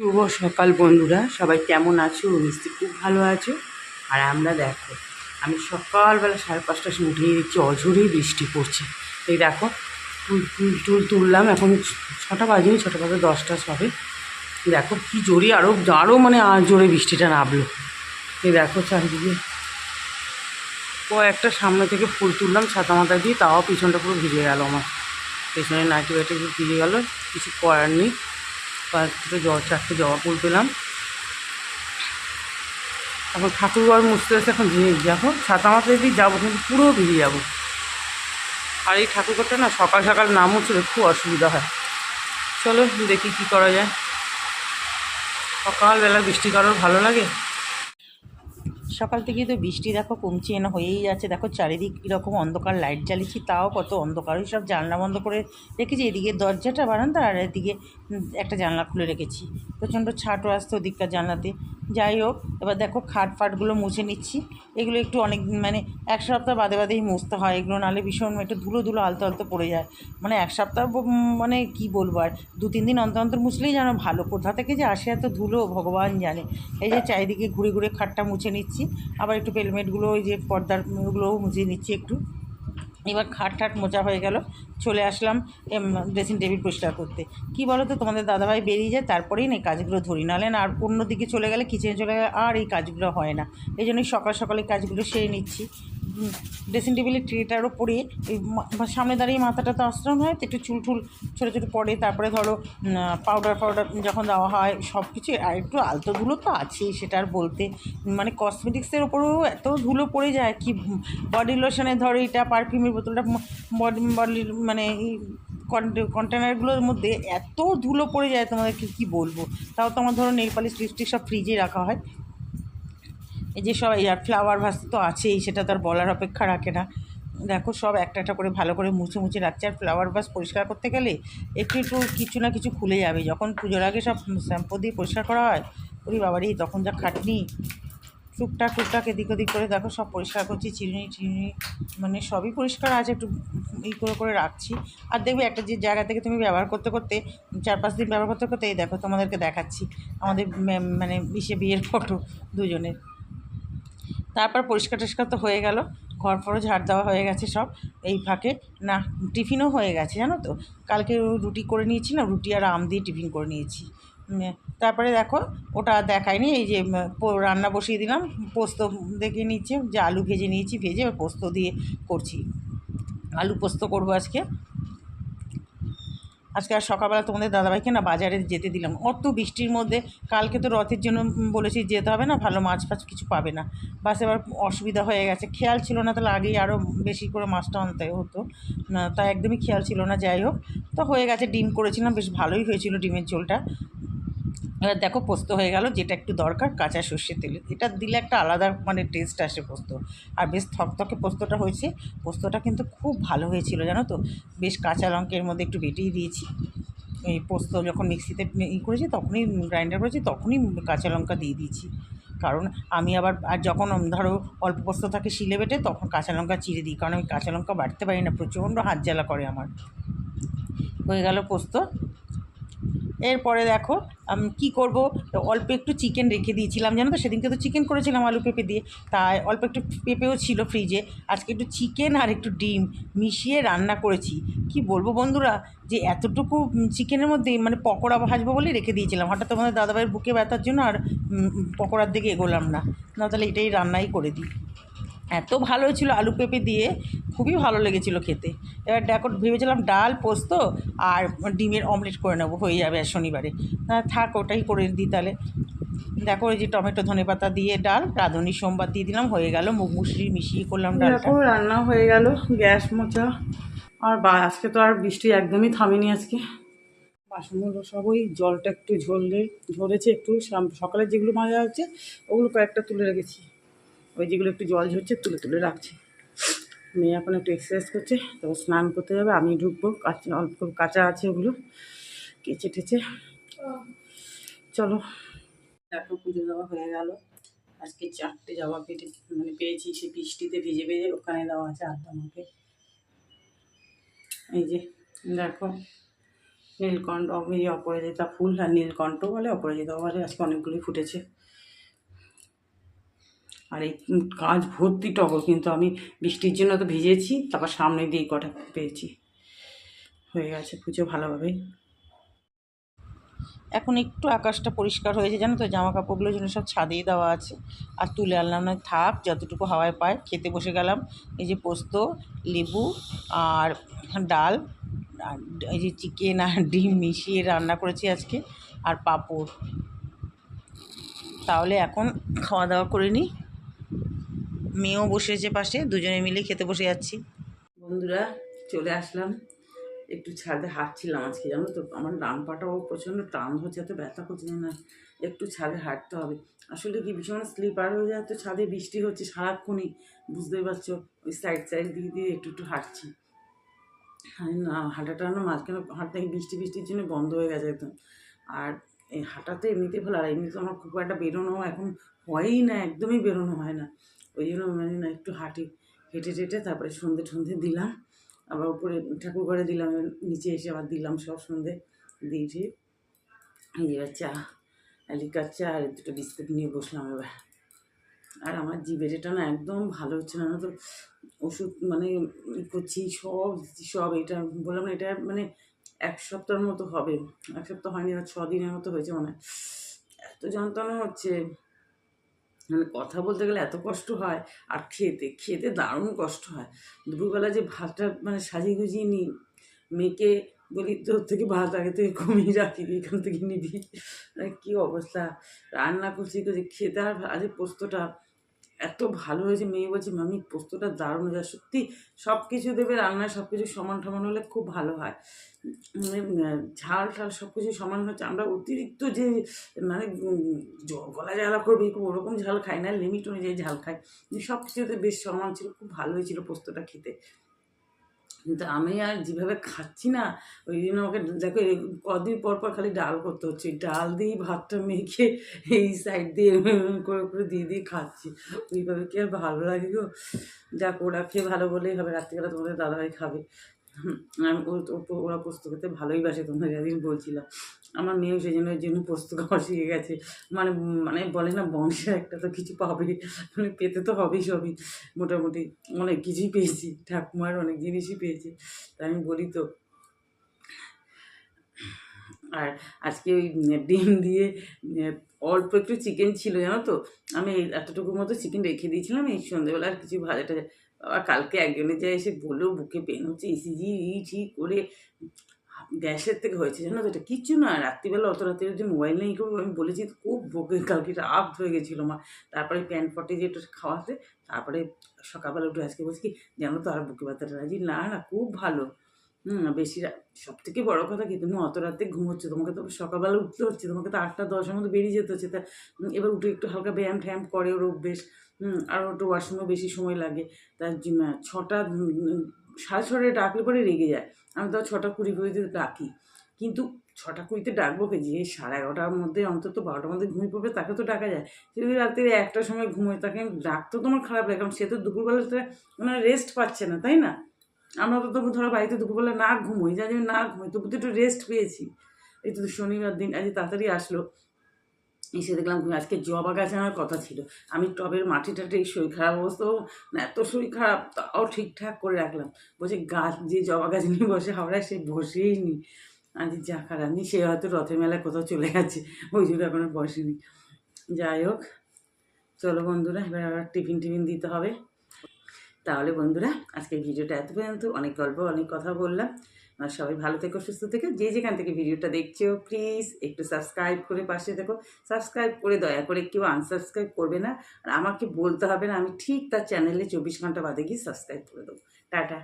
শুভ সকাল বন্ধুরা, সবাই কেমন আছো? নিশ্চয়ই খুব ভালো আছো। আর আমরা দেখো, আমি সকালবেলা সাড়ে পাঁচটার সময় উঠে দেখছি অঝরেই বৃষ্টি পড়ছে। এই দেখো টুল তুললাম, এখন ছটা বাজে ছটা বাজে দশটা সবে। দেখো কি জোরে আরও আরও মানে আর জোরে বৃষ্টিটা নামলো। এই দেখো চারিদিকে, কয়েকটা সামনে থেকে ফুল তুললাম, ছাতা মাথা দিয়ে, তাও পিছনটা পুরো ভিজে গেল আমার। পেছনে নাইটি পুরো ভিজে গেল, কিছু করার নেই। কয়েকটা জল চারটে জবা ফুল পেলাম এখন ঠাকুর ঠাকুরঘর মুছতে আসতে এখন ভিজে দেখো, ছাতা মাথায় দিয়ে যাব, কিন্তু পুরো ভিজে যাব। আর এই ঠাকুর ঠাকুরঘরটা না সকাল সকাল না মুছলে খুব অসুবিধা হয়। চলো দেখি কি করা যায়। সকালবেলা বৃষ্টি কারোর ভালো লাগে? সকাল থেকেই তো বৃষ্টি, দেখো কমছে, না হয়েই যাচ্ছে। দেখো চারিদিক কীরকম অন্ধকার লাইট জ্বালিয়েছি, তাও কত অন্ধকার। ওই সব জানলা বন্ধ করে রেখেছি, এদিকে দরজাটা বারান্দা আর এদিকে একটা জানলা খুলে রেখেছি। প্রচণ্ড ছাটও আসতো ওদিককার জানলাতে। যাই হোক, এবার দেখো খাট ফাটগুলো মুছে নিচ্ছি। এগুলো একটু অনেক মানে এক সপ্তাহ বাদে বাদেই মুছতে হয়। এগুলো নাহলে ভীষণ একটু ধুলো ধুলো, আলতো আলতো পড়ে যায়। মানে এক সপ্তাহ মানে কি বলব আর? দু তিন দিন অন্তর অন্তর মুছলেই যেন ভালো। কোথা থেকে যে আসে এত ধুলো, ভগবান জানে। এই যে চারিদিকে ঘুরে ঘুরে খাটটা মুছে নিচ্ছি। আবার একটু পেলমেটগুলো ওই যে পর্দার ওগুলোও মুছে নিচ্ছি একটু। এবার খাট ঠাট মোচা হয়ে গেল, চলে আসলাম ড্রেসিং টেবিল পরিষ্কার করতে। কি বলো তো তোমাদের দাদাভাই বেরিয়ে যায়, তারপরেই না কাজগুলো ধরি। নাহলে না আর অন্য দিকে চলে গেলে কিচেনে চলে গেলে আর এই কাজগুলো হয় না। এই জন্যই সকাল সকালে কাজগুলো সেরে নিচ্ছি। ড্রেসিং টেবিলের ট্রেটার ওপরে সামনে দাঁড়িয়ে মাথাটা তো আশ্রম হয় তো একটু চুল টুল ছোটো ছোটো পড়ে তারপরে ধরো পাউডার ফাউডার যখন দেওয়া হয় সব কিছু আর একটু আলতো ধুলো তো আছেই, সেটা আর বলতে মানে কসমেটিক্সের ওপরেও এত ধুলো পড়ে যায় কি বডি লোশনে ধরো, এটা পারফিউমের বোতলটা বডি বডি মানে কন্টেনারগুলোর মধ্যে এত ধুলো পড়ে যায় তোমাদেরকে কী বলব? তাও তো আমার ধরো নেল লিপস্টিক সব ফ্রিজে রাখা হয়। এই যে সব এই আর ফ্লাওয়ার ভাস তো আছেই, সেটা তো আর বলার অপেক্ষা রাখে না। দেখো সব একটা একটা করে ভালো করে মুছে মুছে রাখছে। আর ফ্লাওয়ার ভাস পরিষ্কার করতে গেলে একটু একটু কিছু না কিছু খুলে যাবে। যখন পুজোর আগে সব শ্যাম্পু দিয়ে পরিষ্কার করা হয়, ওরে বাবারই তখন যা খাটনি। টুকটাক টুকটাক এদিক ওদিক করে দেখো সব পরিষ্কার করছি, চিরুনি চিরুনি মানে সবই পরিষ্কার আছে, একটু ই করে করে রাখছি। আর দেখবে একটা যে জায়গা থেকে তুমি ব্যবহার করতে করতে, চার পাঁচ দিন ব্যবহার করতে করতে, এই দেখো তোমাদেরকে দেখাচ্ছি। আমাদের মানে বিশে বিয়ের ফটো দুজনের। তারপর পরিষ্কার টরিষ্কার তো হয়ে গেল। ঘর ফরও ঝাড় দেওয়া হয়ে গেছে সব। এই ফাঁকে, না, টিফিনও হয়ে গেছে, জানো তো? কালকে রুটি করে নিয়েছি না, রুটি আর আম দিয়ে টিফিন করে নিয়েছি। তারপরে দেখো, ওটা দেখায়নি, এই যে রান্না বসিয়ে দিলাম, পোস্ত দেখে নিচ্ছে, যে আলু ভেজে নিয়েছি, ভেজে পোস্ত দিয়ে করছি। আলু পোস্ত করব আজকে। আজকে আর সকালবেলা তোমাদের দাদাভাইকে না বাজারে যেতে দিলাম। অত বৃষ্টির মধ্যে কালকে তো রথের জন্য বলেছি যেতে হবে না, ভালো মাছ ফাছ কিছু পাবে না। বাস এবার অসুবিধা হয়ে গেছে। খেয়াল ছিল না তাহলে আগেই আরও বেশি করে মাছটা আনতে হতো। না তা একদমই খেয়াল ছিল না, যাই হোক। তো হয়ে গেছে, ডিম করেছিলাম, বেশ ভালোই হয়েছিল ডিমের ঝোলটা। এবার দেখো পোস্ত হয়ে গেল, যেটা একটু দরকার, কাঁচা সর্ষের তেল। এটা দিলে একটা আলাদা মানে টেস্ট আসে পোস্ত। আর বেশ থকথকে পোস্তটা হয়েছে। পোস্তটা কিন্তু খুব ভালো হয়েছিল, জানো তো? বেশ কাঁচা লঙ্কের মধ্যে একটু বেটেই দিয়েছি। এই পোস্ত যখন মিক্সিতে ই করেছি, তখনই গ্রাইন্ডার করেছি, তখনই কাঁচা লঙ্কা দিয়ে দিয়েছি। কারণ আমি আবার, আর যখন ধরো অল্প পোস্ত থাকে শিলে বেটে, তখন কাঁচা লঙ্কা চিড়ে দিই। কারণ আমি কাঁচা লঙ্কা বাটতে পারি না, প্রচণ্ড হাত জ্বালা করে আমার। হয়ে গেল পোস্ত। এরপরে দেখো আমি কী করব? অল্প একটু চিকেন রেখে দিয়েছিলাম, জানো তো? সেদিনকে তো চিকেন করেছিলাম আলু পেঁপে দিয়ে। তাই অল্প একটু পেঁপেও ছিল ফ্রিজে আজকে একটু চিকেন আর একটু ডিম মিশিয়ে রান্না করেছি। কি বলব বন্ধুরা? যে এতটুকু চিকেনের মধ্যে মানে পকোড়া ভাজবো বলে রেখে দিয়েছিলাম। হঠাৎ তোমাদের দাদাভাইয়ের বুকে ব্যথার জন্য আর পকোড়ার দিকে এগোলাম না। না, তাহলে এটাই রান্নাই করে দিই। এত ভালো ছিল আলু পেঁপে দিয়ে, খুবই ভালো লেগেছিল খেতে। এবার দেখো, ভেবেছিলাম ডাল, পোস্ত আর ডিমের অমলেট করে নেব, হয়ে যাবে আর শনিবারে। থাক, ওটাই করে দিই তাহলে। দেখো, এই যে টমেটো, ধনে পাতা দিয়ে ডাল, রাঁধুনি, সোমবার দিয়ে দিলাম, হয়ে গেল মুগ মুসুরি মিশিয়ে করলাম দেখো, রান্না হয়ে গেল, গ্যাস মোচা আর বা, আজকে তো আর বৃষ্টি একদমই থামেনি আজকে। বাসনগুলো সব ওই জলটা একটু ঝরলে ঝরেছে একটু সকালে যেগুলো মাজা হচ্ছে, ওগুলো কয়েকটা তুলে রেখেছি। ওই যেগুলো একটু জল ঝরছে তুলে তুলে রাখছি। মেয়ে এখন একটু এক্সারসাইজ করছে তবে স্নান করতে যাবে, আমি ঢুকবো, কাঁচা, অল্প কাঁচা আছে ওগুলো, কেচে টেচে। চলো। দেখো পুজো দেওয়া হয়ে গেল। আজকে চারটে জামা পেটে মানে পেয়েছি, সে বৃষ্টিতে ভিজে ভিজে ওখানে দেওয়া আছে আড্ডা আমাকে এই যে, দেখো, নীলকণ্ঠ অপরাজিতা ফুল আর নীলকণ্ঠ বলে অপরাজিতা বলে, আজকে অনেকগুলি ফুটেছে। আর এই কাজ ভর্তি টগর কিন্তু আমি বৃষ্টির জন্য তো ভিজেছি, তারপর সামনে দিয়ে কটা পেয়েছি। হয়ে গেছে পুজো ভালোভাবেই। এখন একটু আকাশটা পরিষ্কার হয়েছে, জানো তো জামা কাপড়গুলোর জন্য সব ছাদেই দেওয়া আছে। আর তুলে আনলাম না, থাক, যতটুকু হাওয়ায় পায়, খেতে বসে গেলাম। এই যে পোস্ত, লেবু আর ডাল, আর এই যে চিকেন আর ডিম মিশিয়ে রান্না করেছি আজকে, আর পাঁপড়। তাহলে এখন খাওয়া দাওয়া করে নিই। মেয়েও বসেছে পাশে, দুজনে মিলে খেতে বসে যাচ্ছি। বন্ধুরা, চলে আসলাম। একটু ছাদে হাঁটছিলাম আজকে, জানো তো? আমার ডান পাটাও প্রচণ্ড টান হচ্ছে, এত ব্যথা করছে না একটু ছাদে হাঁটতে হবে। আসলে কি, ভীষণ স্লিপার হয়ে যায় তো, ছাদে বৃষ্টি হচ্ছে সারাক্ষণই, বুঝতেই পারছ? ওই সাইড সাইড দিয়ে দিয়ে একটু একটু হাঁটছি। না, হাঁটাটা না মাঝখানে হাঁটতে বৃষ্টি, বৃষ্টির জন্য বন্ধ হয়ে গেছে একদম। আর এই হাঁটাতে এমনিতে ভালো, আর এমনিতে আমার খুব একটা বেরোনো এখন হয়ই না, একদমই বেরোনো হয় না। ওই জন্য মানে না একটু হাঁটি, হেঁটে টেটে তারপরে সন্ধে সন্ধে দিলাম। আবার উপরে ঠাকুর ঘরে দিলাম নিচে এসে আবার দিলাম সব সন্ধে। দিয়ে টিয়ে এই এবার চা লিকার চা আর দুটো বিস্কুট নিয়ে বসলাম এবার। আর আমার জিভের এটা না একদম ভালো হচ্ছে না তো? ওষুধ মানে করছি, সব সব এটা বললাম না, এটা মানে এক সপ্তাহের মতো হবে। এক সপ্তাহ হয়নি আর ছ দিনের মতো হয়েছে মানে এত যন্ত্রণা হচ্ছে। মানে কথা বলতে গেলে এত কষ্ট হয় আর খেতে খেতে দারুণ কষ্ট হয়। দুপুরবেলা যে ভাতটা মানে সাজিয়ে গুজিয়ে নিই মেয়েকে বলি, তোর থেকে ভাত আগে থেকে কমিয়ে রাখি, এখান থেকে নিবি। মানে কী অবস্থা? রান্না করছি করছি, খেতে আর আজ পোস্তটা এত ভালো হয়েছে, মেয়ে বলছে, মামি, পোস্তটা দারুণ আর সত্যি সব কিছু দেবে, রান্নায় সব কিছু সমান সমান হলে খুব ভালো হয়। ঝাল ঠাল সব কিছু সমান হচ্ছে, আমরা অতিরিক্ত যে মানে গলা জ্বালা করবে ওরকম ঝাল খাই না, লিমিট অনুযায়ী ঝাল খাই। সব কিছুতে বেশ সমান ছিল, খুব ভালো হয়েছিল পোস্তটা খেতে। কিন্তু আমি আর যেভাবে খাচ্ছি না, ওই জন্য আমাকে দেখো কদিন পর পর খালি ডাল করতে হচ্ছে। ডাল দিয়েই ভাতটা মেখে এই সাইড দিয়ে করে করে দিয়ে দিয়ে খাচ্ছি। ওইভাবে কি আর ভালো লাগে গো? যাক, ওরা খেয়ে ভালো বলেই হবে। রাত্রিবেলা তোমাদের দাদাভাই খাবে। ওরা পোস্ত খেতে ভালোই বাসে তোমাদের যেদিন বলছিলাম। আমার মেয়েও সেই জন্য ওই জন্য পোস্ত খাওয়া শিখে গেছে। মানে মানে বলে না, বংশের একটা তো কিছু পাবে। মানে পেতে তো হবেই সবই। মোটামুটি অনেক কিছুই পেয়েছি। ঠাকুমার অনেক জিনিসই পেয়েছি। তাই আমি বলি তো, আর আজকে ওই ডিম দিয়ে অল্প একটু চিকেন ছিল, জানো তো? আমি এতটুকুর মতো চিকেন রেখে দিয়েছিলাম, এই সন্ধ্যেবেলা আর কিছু ভাজা টাজা বাবা, কালকে একজনে যা এসে বলল, বুকে পেন হচ্ছে ইসিজি ই করে গ্যাসের থেকে হয়েছে, জানো তো এটা কিচ্ছু না। রাত্রিবেলা অত রাত্রে যদি মোবাইল নেই করব আমি বলেছি, খুব বুকে কালকে রাত হয়ে গেছিল মা। তারপরে প্যান ফটে যে একটু খাওয়াতে, তারপরে সকালবেলা উঠে আজকে বলছি কি, জানো তো আর বুকে ব্যথাটা রাজি না না, খুব ভালো। হুম বেশি সব থেকে বড় কথা কি, তুমি অত রাতে ঘুমোচ্ছ, তোমাকে তো সকালবেলা উঠতে হচ্ছে, তোমাকে তো আটটা দশের মধ্যে বেরিয়ে যেতে হচ্ছে, তা এবার উঠে একটু হালকা ব্যায়াম ট্যায়াম করে ওর অভ্যেস আর একটু ওয়াশরুমে বেশি সময় লাগে তার ছটা সাড়ে ছটায় ডাকলে পরে রেগে যায়, আমি তো ছটা কুড়ি কুড়িতে ডাকি, কিন্তু ছটা কুড়িতে ডাকবো কে, যে সাড়ে এগারোটার মধ্যে, অন্তত বারোটার মধ্যে ঘুমিয়ে পড়বে, তাকে তো ডাকা যায়, সে রাত্রে একটার সময় ঘুমোয়, তাকে ডাকতে তোমার খারাপ লাগে, কারণ সে তো দুপুরবেলাতে মানে রেস্ট পাচ্ছে না, তাই না? আমরা তো তবু ধরো বাড়িতে দুপুরবেলা না ঘুমোই, যার জন্য না ঘুমোই। তবু তো একটু রেস্ট পেয়েছি। এই তো শনিবার দিন, আজ তাড়াতাড়ি আসলো। এসে দেখলাম আজকে জবা গাছ আনার কথা ছিল। আমি টবের মাটি এই শরীর খারাপ অবস্থাও না এত শরীর খারাপ, তাও ঠিকঠাক করে রাখলাম। বলছে, গাছ, যে জবা গাছ নিয়ে বসে হাওড়ায় সে বসেই নি। আজ যা খারাপ, নি, সে হয়তো রথের মেলায় কোথাও চলে গেছে। ওই জন্য এখন বসেনি। যাই হোক, চলো বন্ধুরা, এবার আবার টিফিন টিফিন দিতে হবে। তাহলে বন্ধুরা আজকে ভিডিওটা এত পর্যন্ত। অনেক গল্প, অনেক কথা বললাম। আর সবাই ভালো থেকো, সুস্থ থেকো। যে যেখান থেকে ভিডিওটা দেখছ প্লিজ একটু সাবস্ক্রাইব করে পাশে দেখো সাবস্ক্রাইব করে দয়া করে কেউ আনসাবস্ক্রাইব করবে না। আর আমাকে বলতে হবে না, আমি ঠিক তার চ্যানেলে চব্বিশ ঘণ্টা বাদে গিয়ে সাবস্ক্রাইব করে দেবো। টাটা।